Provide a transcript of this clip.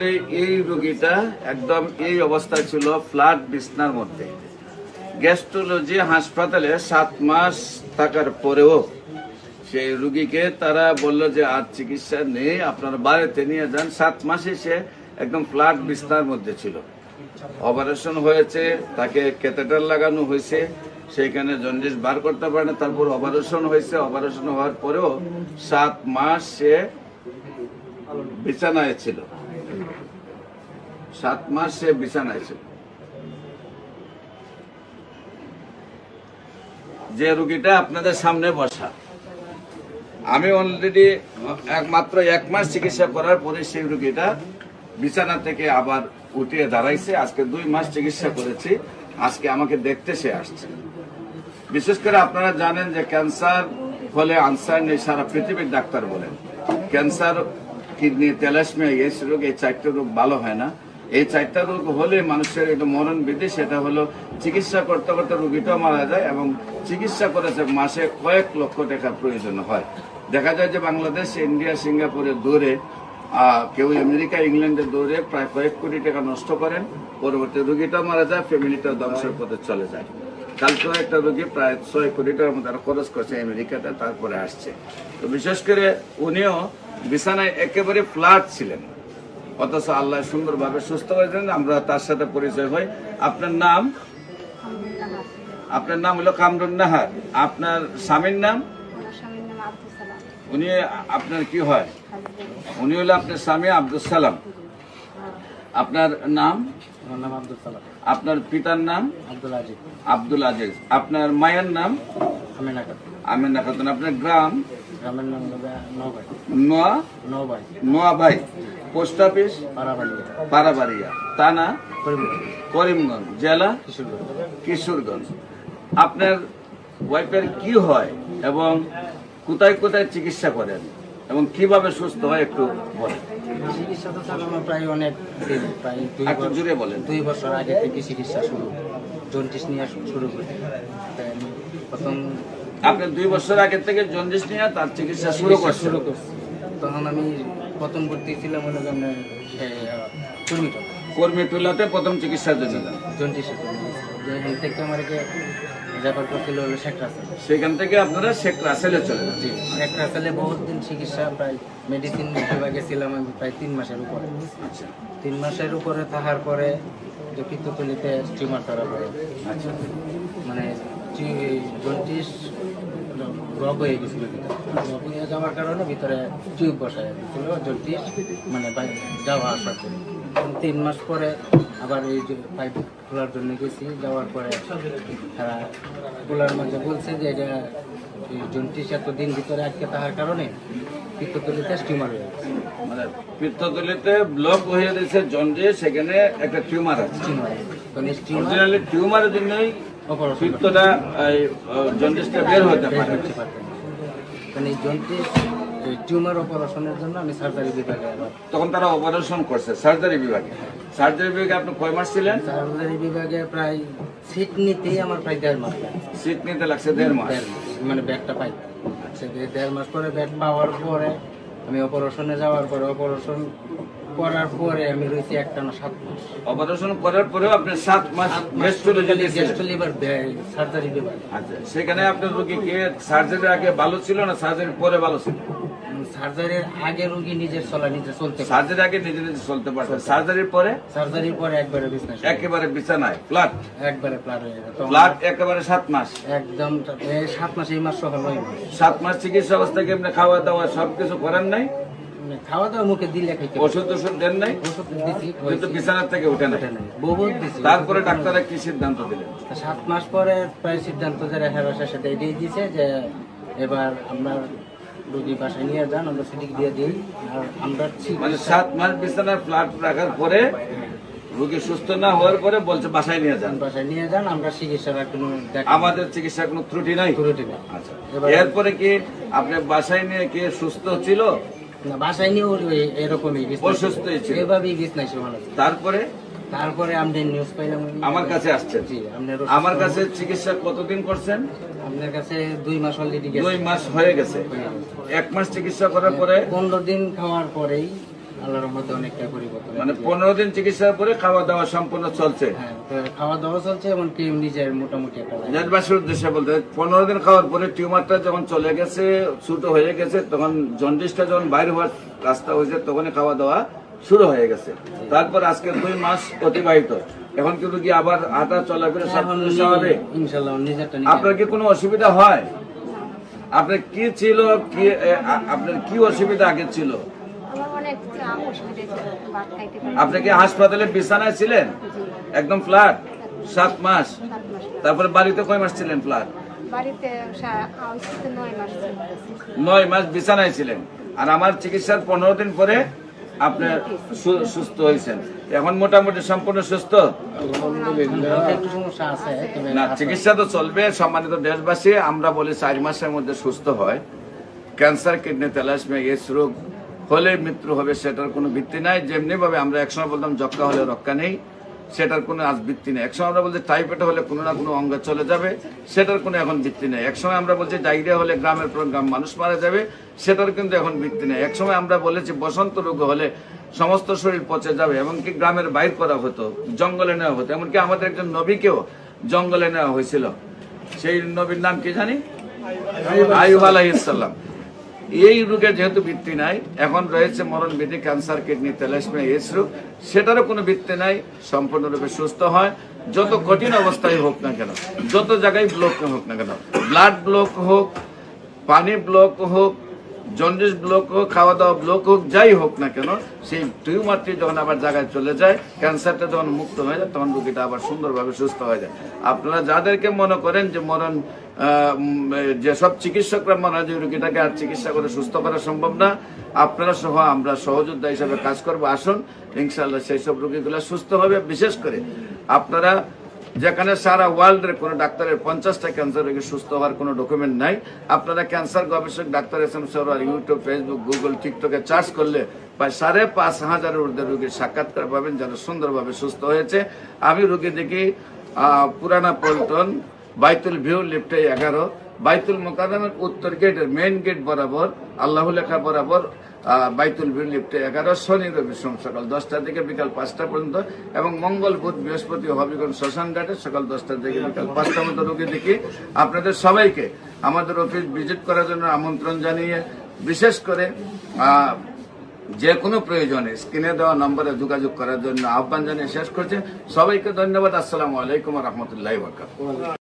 এই- রোগীটা একদম এই অবস্থায় ছিল ফ্ল্যাট বিছনার মধ্যে। গ্যাস্ট্রোলজি হাসপাতালে সাত মাস থাকার পরেও সেই রুগীকে তারা বলল যে, আর চিকিৎসা নেই, আপনার বাড়িতে নিয়ে যান। সাত মাসে সে একদম ফ্ল্যাট বিছনার মধ্যে ছিল। অপারেশন হয়েছে, তাকে ক্যাথেটার লাগানো হয়েছে, সেইখানে জন্ডিস বার করতে পারে না, তারপর অপারেশন হয়েছে। অপারেশন হওয়ার পরেও সাত মাস সে বিছানায় ছিল। সাত মাস সে বিছানায় ছিল। যে রুগীটা আপনাদের সামনে বসা, আমি অলরেডি একমাত্র এক মাস চিকিৎসা করার পরে সেই রুগীটা বিছানা থেকে আবার উঠিয়ে দাঁড়াইছে। আজকে দুই মাস চিকিৎসা করেছি, আজকে আমাকে দেখতে সে আসছে। বিশেষ করে আপনারা জানেন যে ক্যান্সার হলে আনসার নেই, সারা পৃথিবীর ডাক্তার বলেন। ক্যান্সার, কিডনি তেলাসমিয়া এই রোগ, এই চারটা রোগ ভালো হয় না। এই চারটা রোগ হলে মানুষের একটা মরণ বিধি সেটা হলো চিকিৎসা করতে করতে রোগীটাও মারা যায় এবং চিকিৎসা করেছে মাসে কয়েক লক্ষ টাকার প্রয়োজন হয়। দেখা যায় যে বাংলাদেশ, ইন্ডিয়া সিঙ্গাপুরে দৌড়ে কেউ আমেরিকা ইংল্যান্ডে দৌড়ে প্রায় কয়েক কোটি টাকা নষ্ট করেন। পরবর্তী রোগীটাও মারা যায় ফ্যামিলিটা ধ্বংসের পথে চলে যায়। কালকেও একটা রোগী প্রায় ছয় কোটি টাকার মতো খরচ করছে আমেরিকাতে, তারপরে আসছে। তো বিশেষ করে উনিও বিছানায় একেবারে ফ্ল্যাট ছিলেন। অথচ আল্লাহ সুন্দরভাবে সুস্থ হয়েছেন আমরা তার সাথে পরিচয় হই। আপনার নাম? আপনার নাম হলো কামরুন নাহার। আপনার স্বামীর নাম? আমার স্বামীর নাম আব্দুল সালাম। উনি আপনার কি হয়? উনি হলো আপনার স্বামী আব্দুল সালাম। আপনার নাম? আপনার পিতার নাম? আব্দুল আজিজ। আব্দুল আজিজ। আপনার মায়ের নাম? আমিনা খাতুন আমিনা খাতুন আপনার গ্রাম? গ্রামের নাম নোয়া? নবাই নোয়াবাই পোস্ট অফিস পারাবাড়িয়া থানা করিমগঞ্জ করিমগঞ্জ জেলা কিশোরগঞ্জ। আপনার ওয়াইফের কি হয় এবং কোথায় কোথায় চিকিৎসা করেন এবং কীভাবে সুস্থ হয় একটু বলেন। চিকিৎসা তো স্যার আমার প্রায় অনেক দিন, প্রায় দুই বছর জুড়ে বলেন। দুই বছর আগে থেকে চিকিৎসা শুরু জন্টিস নিয়ে শুরু করি। প্রথম আপনি দুই বছর আগে থেকে জন্ডিস নিয়ে তার চিকিৎসা শুরু করছেন। শুরু করছি। তখন আমি প্রথম ভর্তি ছিলাম হলো আপনার কর্মীটা কর্মী টুলাতে প্রথম চিকিৎসার জন্য যে এখান থেকে আমাকে রেফার করছিল হলো শেখ রাসেল। সেখান থেকে আপনারা শেখ রাসেলে চলে যান। জি শেখ রাসেলে বহুত দিন চিকিৎসা প্রায় মেডিসিন বিভাগে ছিলাম আমি প্রায় তিন মাসের উপরে। আচ্ছা। তিন মাসের উপরে থাকার পরে যে পিত্তথলিতে টিউমার ধরা পড়ে। আচ্ছা। মানে জন্টিস রগ হয়ে গেছিল রগ হয়ে যাওয়ার কারণে ভিতরে টিউব বসায় দিয়েছিল জন্টিস মানে যাওয়া আসা করে তিন মাস পরে আবার এই যে পাইপ খোলার জন্য গেছি যাওয়ার পরে তারা খোলার মাঝে বলছে যে এটা জন্টিস এতদিন ভিতরে আটকে থাকার কারণে পিত্তথলিতে টিউমার হয়ে গেছে। মানে পিত্তথলিতে ব্লক হয়ে গেছে জন্ডিস সেখানে একটা টিউমার আছে। টিউমার টিউমারের জন্যই পিত্তটা জন্ডিসটা বের হতে পারে। করতে পারতেন না। কারণ এই জন্টিস টিউমার অপারেশনের জন্য আমি সার্জারি বিভাগে তখন তারা অপারেশন করছে সার্জারি বিভাগে। সার্জারি বিভাগে আপনি কয় মাস ছিলেন? সার্জারি বিভাগে প্রায় সিট নিতেই আমার প্রায় দেড় মাস। সিট নিতে লাগছে দেড় মাস। মানে ব্যাগটা পাই। দেড় মাস পরে ব্যাগ পাওয়ার পরে আমি অপারেশনে যাওয়ার পরে অপারেশন করার পরে আমি রয়েছি একটা না সাত মাস। অপারেশন করার পরেও আপনি সাত মাস গেস্ট লিভার সার্জারি বিভাগে আচ্ছা সেখানে আপনার রোগী কে সার্জারি আগে ভালো ছিল না সার্জারি পরে ভালো ছিল? সার্জারির আগে রুগী নিজের চলা নিজে চলতে পারে। সার্জারি আগে নিজে নিজে চলতে পারছে সার্জারির পরে। সার্জারির পরে? একবারে বিজনেস একেবারে বিছানায় ফ্ল্যাট একবারে প্লাট হয়ে গেছে ফ্ল্যাট একেবারে সাত মাস? একদম সাত মাস এই মাস সহ নয় মাস। সাত মাস চিকিৎসা অবস্থায় কি আপনি খাওয়া দাওয়া সবকিছু করেন নাই? খাওয়া দাওয়া মুখে দিলে খাইতে ওষুধ ওষুধ দেন নাই? ওষুধ দিছি কিন্তু বিছানার থেকে উঠে নাই। বহুত দিছি। তারপরে ডাক্তাররা কি সিদ্ধান্ত দিলেন? সাত মাস পরে প্রায় সিদ্ধান্ত যে রেখা সাথে এটাই দিয়েছে যে এবার আপনার রোগী বাসায় নিয়ে যান আমরা সিটিক দিয়ে দিই। আর আমরা মানে সাত মাস ফ্ল্যাট রাখার পরে রোগী সুস্থ না হওয়ার পরে বলছে বাসায় নিয়ে যান। বাসায় নিয়ে যান আমরা চিকিৎসার কোনো আমাদের চিকিৎসার কোনো ত্রুটি নাই? ত্রুটি নেই। আচ্ছা। এরপরে কি আপনি বাসায় নিয়ে কি সুস্থ ছিল? বাসায় নিয়ে ওর এরকমই বিছনায় ছিল। এভাবেই বিছনায় ছিল তারপরে? তারপরে আমরা নিউজ পাইলাম আমার কাছে আসছেন? আমার কাছে চিকিৎসা কতদিন করছেন? আপনার কাছে দুই মাস অলরেডি দুই মাস হয়ে গেছে। এক মাস চিকিৎসা করার পরে? পনেরো দিন খাওয়ার পরেই আল্লাহর মধ্যে অনেকটা পরিবর্তন মানে পনেরো দিন চিকিৎসার পরে খাওয়া দাওয়া সম্পূর্ণ চলছে। হ্যাঁ তো খাওয়া দাওয়া চলছে এমনকি নিজের মোটামুটি একটা life। উদ্দেশ্যে বলতে পনেরো দিন খাওয়ার পরে টিউমারটা যখন চলে গেছে ছোট হয়ে গেছে তখন জন্ডিসটা যখন বাইরে হওয়ার রাস্তা হয়েছে তখনই খাওয়া দাওয়া শুরু হয়ে গেছে। তারপর আজকে দুই মাস অতিবাহিত। এখন কিন্তু কি আবার হাঁটা চলাফেরা সব এখন কিছু স্বাভাবিক ইনশাল্লাহ নিজেরটা আপনার কি কোনো অসুবিধা হয়? আপনার কি ছিল কি এ, আ- আপনার কি অসুবিধা আগে ছিল? আপনি কি হাসপাতালে বিছানায় ছিলেন? একদম ফ্ল্যাট? সাত মাস? তারপরে বাড়িতে কয় মাস ছিলেন ফ্ল্যাট? নয় মাস ছিল। নয় মাস বিছানায় ছিলেন। আর আমার চিকিৎসার পনেরো দিন পরে আপনি সু- সুস্থ হয়েছেন। এখন মোটামুটি সম্পূর্ণ সুস্থ? না চিকিৎসা তো চলবে সম্মানিত দেশবাসী আমরা বলি চার মাসের মধ্যে সুস্থ হয়। ক্যান্সার কিডনি তেলাসমিয়া এস রোগ হলে মৃত্যু হবে, সেটার কোনো ভিত্তি নাই। যেমনি ভাবে আমরা একসময় বলতাম যক্ষা হলে রক্ষা নেই, সেটার কোনো আজ ভিত্তি নেই। একসময় আমরা বলছি, টাইফয়েড হলে কোনো না কোনো অঙ্গ চলে যাবে, সেটার কোনো এখন ভিত্তি নেই। একসময় আমরা বলছি, ডায়রিয়া হলে গ্রামের পর গ্রাম মানুষ মারা যাবে, সেটার কিন্তু এখন ভিত্তি নেই। একসময় আমরা বলেছি, বসন্ত রোগ হলে সমস্ত শরীর পচে যাবে, এমনকি গ্রামের বাইর করা হতো, জঙ্গলে নেওয়া হতো। এমনকি আমাদের একজন নবীকেও জঙ্গলে নেওয়া হয়েছিল। সেই নবীর নাম কি জানি? আয়ুব আলাইসাল্লাম এই রোগের যেহেতু ভিত্তি নাই, এখন রয়েছে মরণ বিধি ক্যান্সার কিডনি তেলাসমিয়া এস রোগ। সেটারও কোনো ভিত্তি নাই, সম্পূর্ণরূপে সুস্থ হয়। যত কঠিন অবস্থায় হোক না কেন, যত জায়গায় ব্লক হোক না কেন ব্লাড ব্লক হোক, পানি ব্লক হোক জন্ডিস ব্লক হোক খাওয়া দাওয়া ব্লক হোক, যাই হোক না কেন, সেই টিউমারটি যখন আবার জায়গায় চলে যায় ক্যান্সারটা যখন মুক্ত হয়ে যায়, তখন রোগীটা আবার সুন্দরভাবে সুস্থ হয়ে যায়। আপনারা যাদেরকে মনে করেন যে মরণ যেসব চিকিৎসকরা মনে হয় যে রোগীটাকে আর চিকিৎসা করে সুস্থ করা সম্ভব না। আপনারা সহ আমরা সহযোদ্ধা হিসাবে কাজ করব। আসুন ইনশাল্লাহ সেই সব রোগীগুলো সুস্থ হবে। বিশেষ করে আপনারা যেখানে সারা ওয়ার্ল্ডের কোনো ডাক্তারের পঞ্চাশটা ক্যান্সার রোগী সুস্থ হওয়ার কোনো ডকুমেন্ট নাই। আপনারা ক্যান্সার গবেষক doctor S M Sarwar YouTube Facebook Google টিকটকে চার্জ করলে প্রায় সাড়ে পাঁচ হাজারের ঊর্ধ্বে রোগীর সাক্ষাৎকার পাবেন যারা সুন্দরভাবে সুস্থ হয়েছে। আমি রোগী দেখি পুরানা পল্টন বাইতুল ভিউ লিফটে এগারো, বাইতুল মোকারমের উত্তর গেটের মেইন গেট বরাবর, আল্লাহ লেখা বরাবর বাইতুল ভিউ লিফটে এগারো, শনি রবি সোম সকাল দশটা থেকে বিকাল পাঁচটা পর্যন্ত এবং মঙ্গল বুধ বৃহস্পতি হবিগঞ্জ শ্মশান ঘাটে সকাল দশটা থেকে বিকাল পাঁচটা মতো রোগী দেখি। আপনাদের সবাইকে আমাদের অফিস ভিজিট করার জন্য আমন্ত্রণ জানিয়ে বিশেষ করে যে কোনো প্রয়োজনে স্ক্রিনে দেওয়া নম্বরে যোগাযোগ করার জন্য আহ্বান জানিয়ে শেষ করছে। সবাইকে ধন্যবাদ। আসসালামু আলাইকুম রহমতুল্লাহ